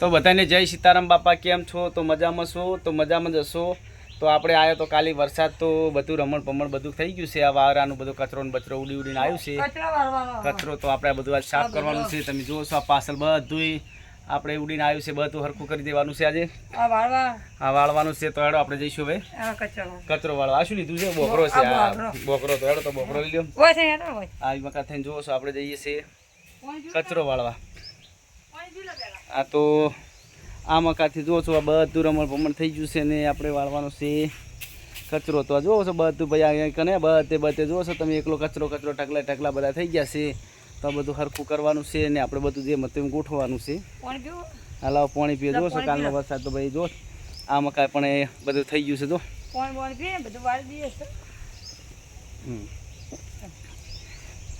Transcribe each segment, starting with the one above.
તો બધાને જય સીતારામ બાપા કેમ છો? તો મજામાં છો? તો મજામાં જશો તો આપણે આવ્યો તો કાલે વરસાદ તો બધું રમણ પમણ બધું થઈ ગયું છે. આ વાવરાનું બધું કચરો ને બચરો ઉડી ઉડીને આવ્યું છે. કચરો તો આપણે બધું આજ સાફ કરવાનું છે. તમે જુઓ છો આ પાછળ બધું આપણે ઉડીને આવ્યું છે. બધું હરખું કરી દેવાનું છે આજે. આ વાળવાનું છે તો હેડો આપણે જઈશું હવે. કચરો. વાળો વાળવા. આ શું લીધું છે? બોકરો છે. આ બોકરો. તો હેડો તો બોકરો લઈ લો આવી વખત થઈને જુઓ છો આપણે જઈએ છીએ કચરો વાળવા. આ તો આ મકાથી જુઓ છો આ બધું રમણ ભમણ થઈ ગયું છે ને આપણે વાળવાનું છે. કચરો તો જુઓ છો બધું ભાઈ અહીંયા કને બધે બધે જુઓ છો તમે એકલો કચરો કચરો ટકલા ટકલા બધા થઈ ગયા છે. તો આ બધું હરખું કરવાનું છે ને આપણે બધું જે મત ગોઠવાનું છે? હાલાવ પાણી પીએ જુઓ છો કાલનો વરસાદ તો ભાઈ જો આ મકાઈ પણ એ બધું થઈ ગયું છે જો.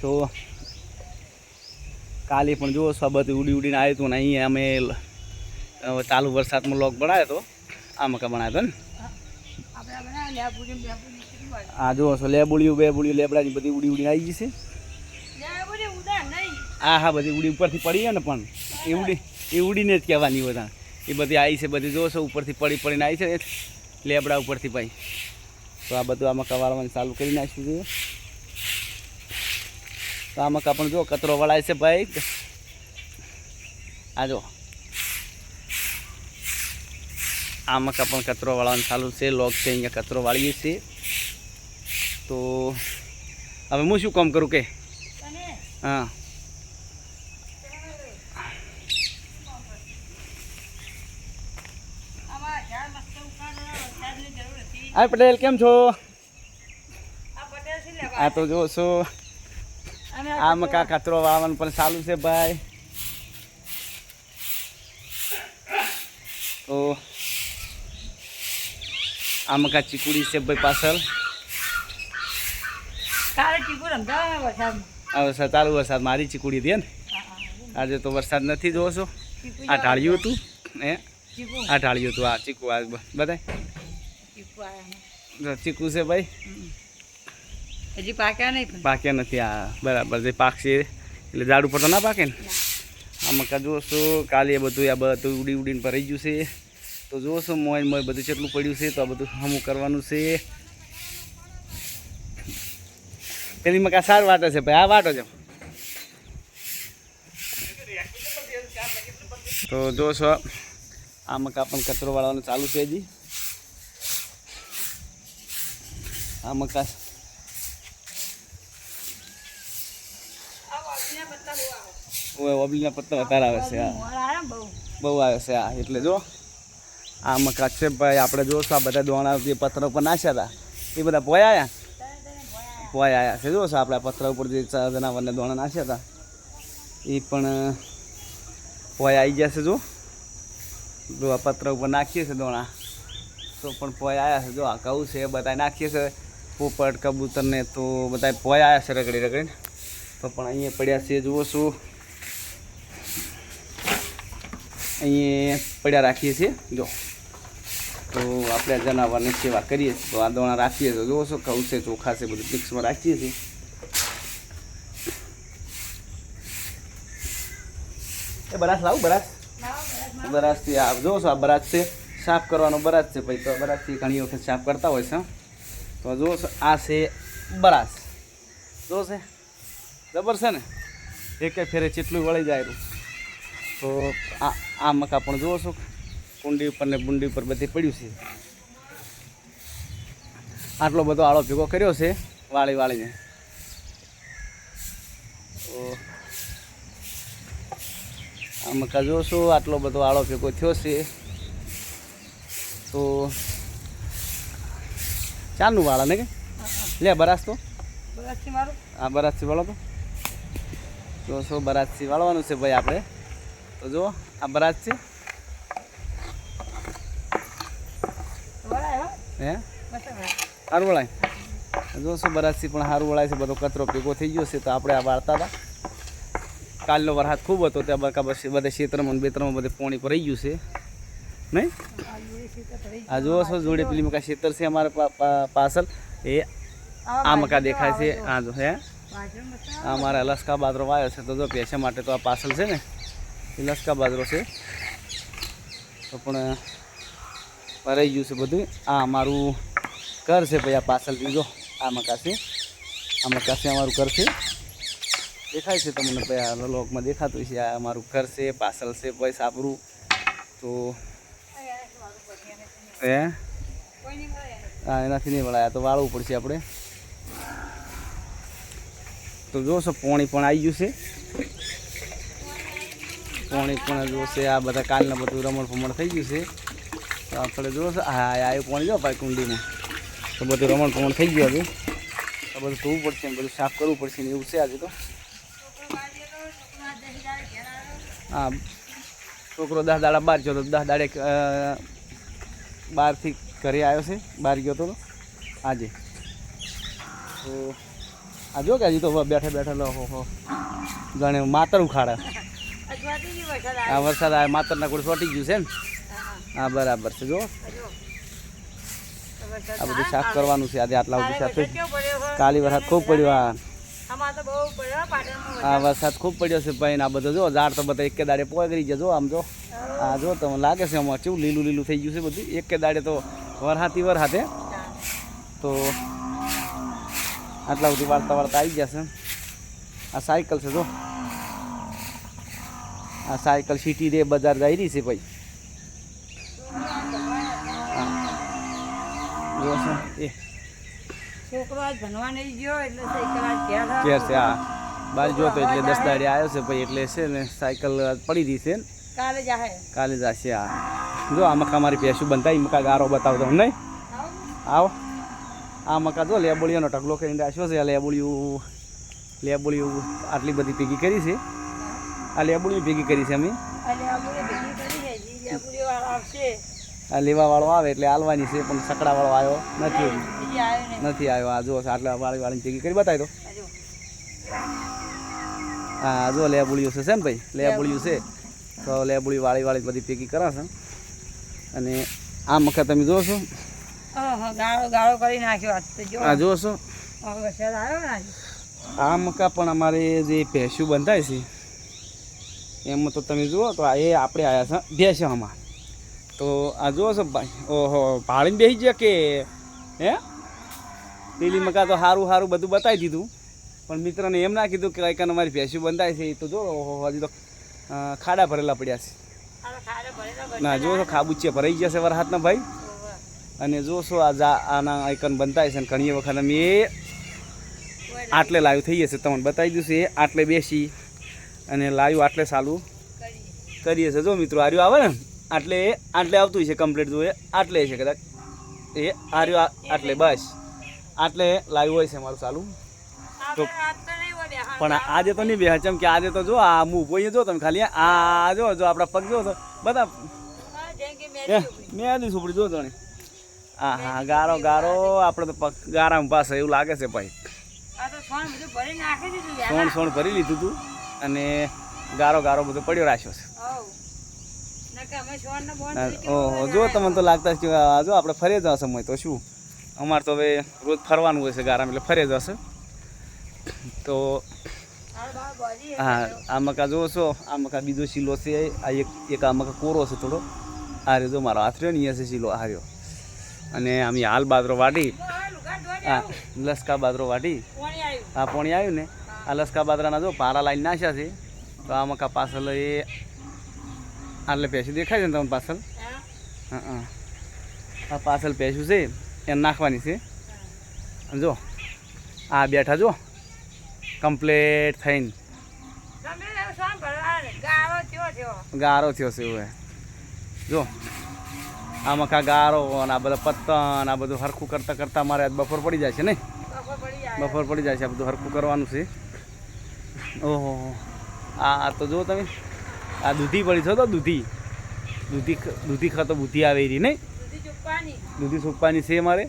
તો કાલે પણ જુઓ સબત ઉડી ઉડીને આવ્યું હતું ને અહીંયા અમે ચાલુ વરસાદમાં લોક બનાવ્યો હતો આ મકા બનાવ્યો હતો ને. હા જુઓ છો લેબુડિયું, બેબુડિયું, લેબડાની બધી ઉડી ઉડીને આવી છે. આ હા, બધી ઉડી ઉપરથી પડી છે ને પણ, એ ઉડી, એ ઉડીને જ કહેવાની બધા એ બધી આવી છે, બધી જોશો ઉપરથી પડી પડીને આવી છે લેબડા ઉપરથી ભાઈ તો આ બધું આ મકા વાળવાનું ચાલુ કરી નાખ્યું છે તો આ મકા પણ જો કચરો વળાય છે ભાઈ. આ જો આ મકા પણ કચરો વાળવાનું ચાલુ છે લોક છે અહીંયા કચરો વાળીએ છીએ. તો હવે હું શું કામ કરું કે? હા. હા આમાં. આ પટેલ કેમ છો? આ તો જો છો. અને આ કચરો- વાળવાનું પણ ચાલુ છે ભાઈ. તો આ મકા ચીકુડી છે ભાઈ પાછળ. વરસાદ ચાલુ વરસાદ મારી ચીકુડી હતી ને. આજે તો વરસાદ નથી જોવો છો. આ ઢાળ્યું હતું હે? આ ઢાળ્યું હતું આ ચીકુ આ ચીકુ ચીકુ છે ભાઈ. હજી પાક્યા નહીં પાક્યા નથી આ બરાબર જે પાકશે. એટલે ઝાડ ઉપર તો ના પાકે ને? આ મકા જોશો કાલે બધું આ બધું ઉડી ઉડીને ભરાઈ ગયું છે. તો જોશો મોય મોય બધું કેટલું પડ્યું છે તો આ બધું હમું કરવાનું છે. પેલી મકા સાર વાટે છે ભાઈ આ વાટો છે. તો જોશો આ મકા પણ કચરો વાળવાનું ચાલુ છે હજી. આ મકા આ વાસણીના પત્તા બહુ આવે. ઓય ઓબલીના પત્તા વધારે આવે છે હા. ને બહુ. આવે છે આ એટલે જો આ મકા છે ભાઈ આપણે જોશું આ બધા દોણા જે પથ્થર ઉપર નાખ્યા હતા એ બધા પોયા આવ્યા પોયા આવ્યા છે જોશો આપણે આ પથ્થર ઉપર જે જનાવરને દોણા નાખ્યા હતા એ પણ પોયા આવી ગયા છે જો. જો આ પથ્થર ઉપર નાખીએ છીએ દોણા તો પણ પોયા આવ્યા છે જો. આ કહું છે એ બધા નાખીએ છીએ પોપટ કબૂતરને તો બધા પોયા આવ્યા છે રગડી રગડીને. તો પણ અહીંયા પડ્યા છે જુઓ શું અહીંયા પડ્યા રાખીએ છીએ. જો. તો આપણે જનાવરની સેવા કરીએ. છીએ તો આ દોણા રાખીએ તો જોશો છો ઘઉં છે ચોખા છે બધું મિક્સમાં રાખીએ છીએ. એ બરાસ લાવું બરાસ. બરાસથી આ જોશો છો આ બરાસ છે. સાફ કરવાનો બરાસ છે ભાઈ તો બરાસથી ઘણી વખત સાફ કરતા હોય છે તો જુઓ છો આ છે બરાસ. જોશે છે? જબર છે ને? એક ફેરે ચેટલું વળી જાય. તો આ આ મકા પણ જુઓ છો. કુંડી ઉપર ને બુંડી ઉપર બધી પડ્યું છે. આટલો બધો આળો ભેગો કર્યો છે વાળી વાળીને. તો આ મકા જુઓ છો આટલો બધો આળો ભેગો થયો છે. તો ચાનું વાળા ને કે? લે બરાસ તો હા બરાતથી વાળો તો. જોશો સો બરાતથી વાળવાનું છે ભાઈ આપણે. તો જુઓ આ બરાજ છે. હે. સારું વળાય. જો શું બરાતથી પણ સારું વળાય છે બધો કચરો ભેગો થઈ ગયો છે તો આપણે આ વાળતા હતા. કાલનો વરસાદ ખૂબ હતો ત્યાં બકા બસ બધા ક્ષેત્રમાં બે ત્રણ બધે પોણી પર રહી ગયું છે. નહીં? આ જુઓ છો જોડે પેલી મકા ક્ષેત્ર છે અમારે પા- પા- પાછળ? એ આ મકા દેખાય છે. આ જો હે? આ મારા લસકા બાદરો વાયો છે તો જો પૈસા માટે તો આ પાછળ છે ને. લસકા બાજરો છે. તો પણ ભરાઈ ગયું છે બધું. આ અમારું ઘર છે ભાઈ, આ પાછળથી જો, આ મકાશે. આ મકાશે અમારું ઘર છે. દેખાય છે તમને ભાઈ, આ લોકમાં દેખાતું છે. આ અમારું ઘર છે પાછળ છે, ભાઈ સાપરું તો એને. હા એનાથી નહીં વળાયા તો વાળવું પડશે આપણે. તો જોશો પોણી પણ આવી ગયું છે. પોણી પણ જોશે, આ બધા કાલના બધું રમણ ફમણ થઈ ગયું છે. તો આપણે જોશો હા આ પોણી જો ભાઈ કુંડીમાં તો બધું રમણ ફમણ થઈ ગયું હતું તો બધું ધોવું પડશે ને બધું સાફ કરવું પડશે ને એવું છે આજે તો. હા. છોકરો દસ દાડા બહાર ગયો તો દસ દાડે બહારથી ઘરે આવ્યો છે, બહાર ગયો તો આજે. તો આ જો કે હજી તો બેઠા બેઠા લો, હો જાણે માતર ઉખાડે આ વરસાદ આ માતરના કુડ સોટી ગયું છે ને? હા, બરાબર છે જો. આ બધું સાફ કરવાનું છે. આજે આટલા બધું સાફ છે? કાલી વરસાદ ખૂબ પડ્યો આ વરસાદ. ખૂબ પડ્યો છે ભાઈ આ બધો જો ઝાડ તો બધા એક દાડે પોગરી ગયા જો આમ જો. આ જો તમને લાગે છે આમાં કેવું લીલું લીલું થઈ ગયું છે બધું? એક દાડે તો વરહાતી વરહાતે. તો આટલા બધી વાર્તા વાર્તા આવી જશે આ સાયકલ છે જો. આ સાયકલ સિટી રે બજાર જઈ રહી છે ભાઈ. હા. છોકરો આજ ભણવા નહીં ગયો એટલે સાયકલ આજ ઘેર છે હા. બાર જોતો એટલે દસ દાડે આવ્યો છે ભાઈ એટલે છે ને સાયકલ પડી રહી છે કાલે જાહે કાલે જશે આ જો આ મકા મારી ભેંસું બનતા એ મકા ગારો બતાવતો હું નહીં? આવો. આ મકા જો લેબોળીઓનો ટકલો કરીને રાખ્યો છે આ લેબોળિયું લેબોળિયું આટલી બધી ભેગી કરી છે. આ લેબુડી ભેગી કરી છે અમે? આ લેબુડી વાળો આવે એટલે હાલવાની છે પણ આવ્યો નથી. હજી. બીજી આવ્યો નહીં નથી આવ્યો. આ જો આટલા વાળી વાળી ભેગી કરી બતાવી દો. આ જો. હા જો લેબુળિયું છે ને ભાઈ? લેબુળિયું છે. તો લેબુળી વાળી વાળી બધી ભેગી કરાશે. અને આ મકા તમે જોશો. ગાળો કરી નાખ્યો આ જોશો. આ મકા પણ અમારે જે ભેંસું બંધાય છે એમાં તો તમે જુઓ તો એ આપણે આવ્યા છે ભેંસોમાં તો આ જુઓ છો ઓહો, ભાળીને બેસી ગયા કે? હે? પેલી મકા તો સારું સારું બધું બતાવી દીધું. પણ મિત્રને એમ ના કીધું કે કંઈક અમારી ભેંસું બંધાય છે એ તો જો ઓહો, હજી તો ખાડા ભરેલા પડ્યા છે. ના, જુઓ છો, ખાબુચિયા ભરાઈ ગયા છે વરહાતના ભાઈ. અને જોશો આ જા, આના આઈકન બનતા છે ઘણી વખત અમે એ આટલે લાઈવ થઈ જશે, તમને બતાવી દઉં એ આટલે બેસી. અને લાઈવ આટલે સાલું કરીએ છે જો મિત્રો આર્યું આવે ને આટલે આટલે આવતું છે કમ્પ્લીટ જોઈએ એ આટલે છે કદાચ. એ આર્યું આ- આટલે બસ. આટલે લાઈવ હોય છે મારું સાલું તો. પણ આજે તો નહીં બે ચમ કે આજે તો જો આ હું બોઈએ જો તમે ખાલી આ જો જો આપણા પગ જો તો બધા એ. મેં આદી સુપડી જો જાણે હા હા ગારો ગારો આપણે તો પગ ગારામાં પાસે એવું લાગે છે ભાઈ. આ છોણ ભરી સોણ સોણ ભરી લીધું હતું અને ગારો ગારો બધો પડ્યો રાખ્યો છે. હા, ઓહો જો તમે તમને તો લાગતા કે જો આપણે ફરે જશે સમય તો શું? અમારે તો હવે રોજ ફરવાનું હોય છે ગારામાં એટલે ફરે જશે તો હા આ મકા જોવો છો આ મકા બીજો શીલો છે આ એક એક આ મકા કોરો છે થોડો. આ રહ્યો જો મારો હાથ રહ્યો ને અહીંયા છે શીલો આ રહ્યો. અને આમ હાલ બાદરો વાટી આવું. લસકા બાદરો વાટી હા. આ પોણી આવ્યું ને? આ લસકા બાદરાના જો પારા લાઈન નાખ્યા છે તો આ મકા પાછળ એ આટલે પેસી દેખાય છે ને તમને પાછળ હા? હા આ પાછળ પેસું છે એને નાખવાની છે. જો આ બેઠા જો કમ્પ્લેટ થઈને. ગારો થયો છે એવું જો આ મકા ગારો અને આ બધા પત્તન આ બધું હરખું કરતાં કરતાં મારે બફોર બપોર પડી જાય છે નહીં બફોર બપોર પડી જાય છે આ બધું હરખું કરવાનું છે. ઓહો. આ તો જુઓ તમે. આ દૂધી પડી છો તો દૂધી. દૂધી દૂધી ખાતો બુદ્ધિ આવે રહી નહીં? દૂધી ચૂપવાની. છે મારે?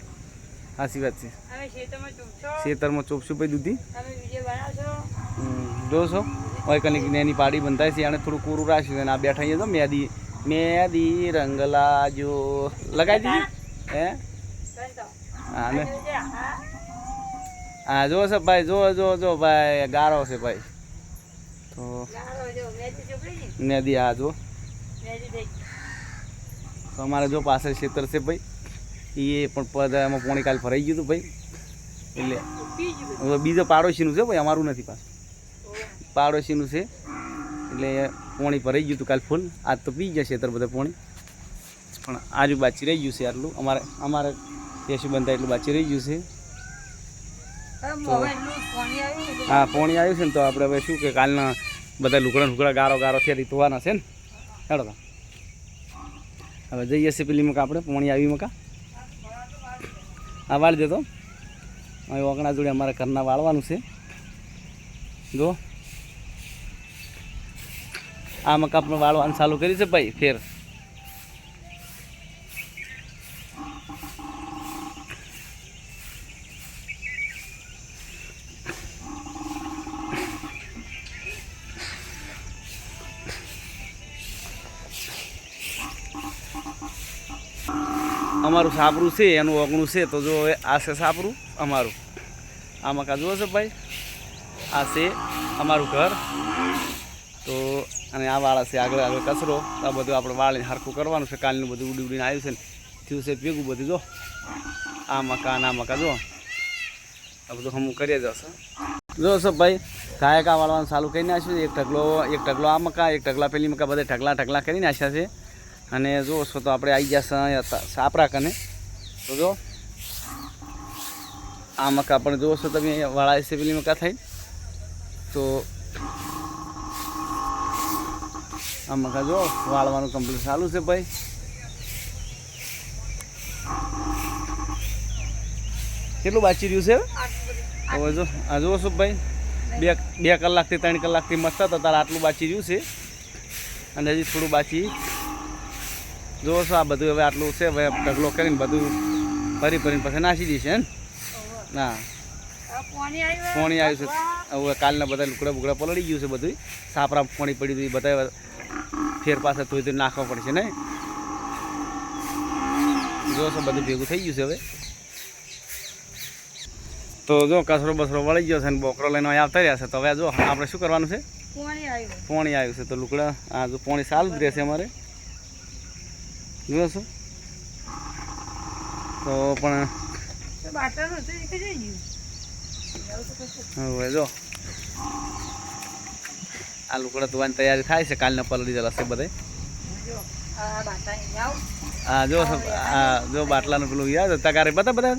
સાચી વાત છે. ખેતરમાં ચૂપશો. પછી દૂધી? જોશો હોય કનિક એની પાડી બંધાય છે એને થોડું કોરું રાખ્યું અને આ બેઠા અહીંયા તો મેદી મેદી રંગલા જો લગાવી દીધી? હે? હા ને હા. હા જો છે ભાઈ જો જો જો ભાઈ. ગારો છે ભાઈ. તો ગાળો જો, મેથી ચૂપડી ને? મેદી આ જો. તો અમારે જો પાછળ ક્ષેત્ર છે ભાઈ. એ પણ પદ એમાં પોણી કાલ ભરાઈ ગયું હતું ભાઈ. એટલે હવે બીજો પાડોશીનું છે ભાઈ અમારું નથી પાછું. પાડોશીનું છે. એટલે પોણી ભરાઈ ગયું હતું કાલ ફૂલ. આજ તો પી જશે અત્યારે બધા પોણી. પણ આજુ બાચી રહી ગયું છે આટલું. અમારે અમારે કેશું બનતા એટલું બાચી રહી ગયું છે હવે મોવે એટલું પાણી આવ્યું ને એટલે હા પોણી આવ્યું છે ને તો આપણે હવે શું કે કાલના બધા લુકડા લુકડા ગારો ગારો થયા ધોવાના છે ને. હેડો તો. હવે જઈએ છીએ પેલી મકા આપણે પોણી આવી મકા. હા વાળી દેતો અહીં ઓગણા જોડે અમારા ઘરના વાળવાનું છે. જો. આ મકા આપણે વાળવાનું ચાલુ કરી છે ભાઈ ફેર. અમારું સાપરું છે, એનું ઓગણું છે, તો જો હવે આ છે સાપરું, અમારું. આ મકા જુઓ છો ભાઈ? આ છે અમારું ઘર. તો અને આ વાળા છે આગળ આગળ કચરો. આ બધું આપણે વાળીને હરખું કરવાનું છે. કાલનું બધું ઉડી ઉડીને આવ્યું છે ને, થયું છે ભેગું બધું, જો. આ મકાન આ મકા જો આ બધું હમું કરીએ જશે જો છો ભાઈ, ગાયકા વાળવાનું ચાલુ કરી નાખ્યું. એક ઢગલો એક ઢગલો આ મકા એક ઢગલા પેલી મકા બધા ઢગલા ઢગલા કરી નાખ્યા છે. અને જો છો તો આપણે આવી ગયા સાપરા કને. તો જો આ મકા પણ જુઓ છો તમે વાળા પેલી મકા થઈ. તો આ મકા જો વાળવાનું કમ્પ્લીટ ચાલુ છે ભાઈ. કેટલું બાચી રહ્યું છે? હવે જો, આ જુઓ છો ભાઈ. બે બે કલાકથી, ત્રણ કલાકથી મસ્ત હતા, તારે આટલું બાચી રહ્યું છે. અને હજી થોડું બાચી જુઓ છો આ બધું હવે આટલું છે હવે ઢગલો કરીને બધું ભરી ભરીને પછી નાસી દઈશે ને? પોણી આવ્યું છે. હવે કાલના બધા લુકડા બુકડા પલળી ગયું છે બધું સાપરા પોણી પડી હતી બધા ફેર પાસે થોડી થોડી નાખવા પડશે ને જો છો બધું ભેગું થઈ ગયું છે હવે. તો જો કચરો બસરો વળી ગયો છે ને બોકરો લઈને અહીં આવતા રહ્યા છે. તો હવે જો આપણે શું કરવાનું છે? પોણી આવ્યું. છે. તો લુકડા આ જો પોણી સારું જ રહેશે અમારે. જુઓ છો? તો પણ હવે જો. આ લુકડા ધોવાની તૈયારી થાય છે કાલના પલળી જલાશે બધે. હા જો આ જો બાટલાનું પેલું યાદ તગારે બધા બધા?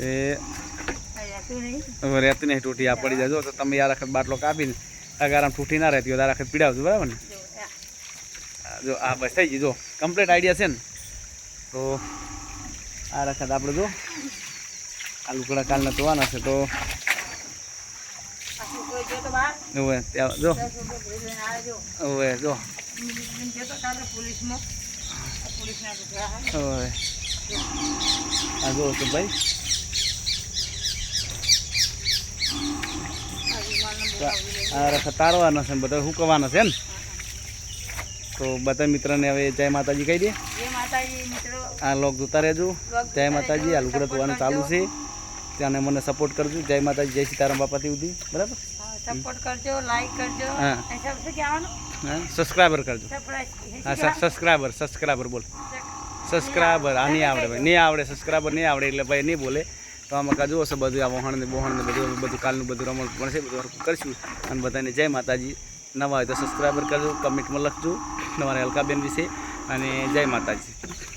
એ રહેતું નહીં. રહેતી નહીં તૂટી આ પડી જાય. જો તો તમે યાર વખત બાટલો કાપીને તગારામાં તૂટી ના રહેતી હોય તારા વખત પીડાવજો બરાબર ને? જો આ બસ થઈ ગઈ, જો કમ્પ્લીટ આઈડિયા છે ને. તો આ વખત આપણે જો. આ લુકડા કાલના ધોવાના છે તો. હવે જો. હવે જો. હવે આ જો તો ભાઈ. આ રખા તારવાના છે બધા હુકવાનો છે ને. તો બધા મિત્રને હવે જય માતાજી કહી દે આ લોક જોતા રહેજો. જય માતાજી આ લુગડા ધોવાનું ચાલુ છે. ત્યાં મને સપોર્ટ કરજો. જય માતાજી જય સીતારામ બાપાથી સુધી. બરાબર? સપોર્ટ કરજો લાઈક કરજો. હા. સબસ્ક્રાઈબર કરજો. હા સબસ્ક્રાઈબર સબસ્ક્રાઈબર બોલ. સબસ્ક્રાઈબર આ નહીં આવડે ભાઈ. નહીં આવડે સબસ્ક્રાઈબર નહીં આવડે એટલે ભાઈ નહીં બોલે. તો આમાં કાજુ હશે બધું આ વહાણ ને બોહણ ને બધું બધું કાલનું બધું રમણ છે બધું કરશું. અને બધાને જય માતાજી. નવા હોય તો સબસ્ક્રાઈબર કરજો કમેન્ટમાં લખજો. તમારે અલકાબેન વિશે અને જય માતાજી.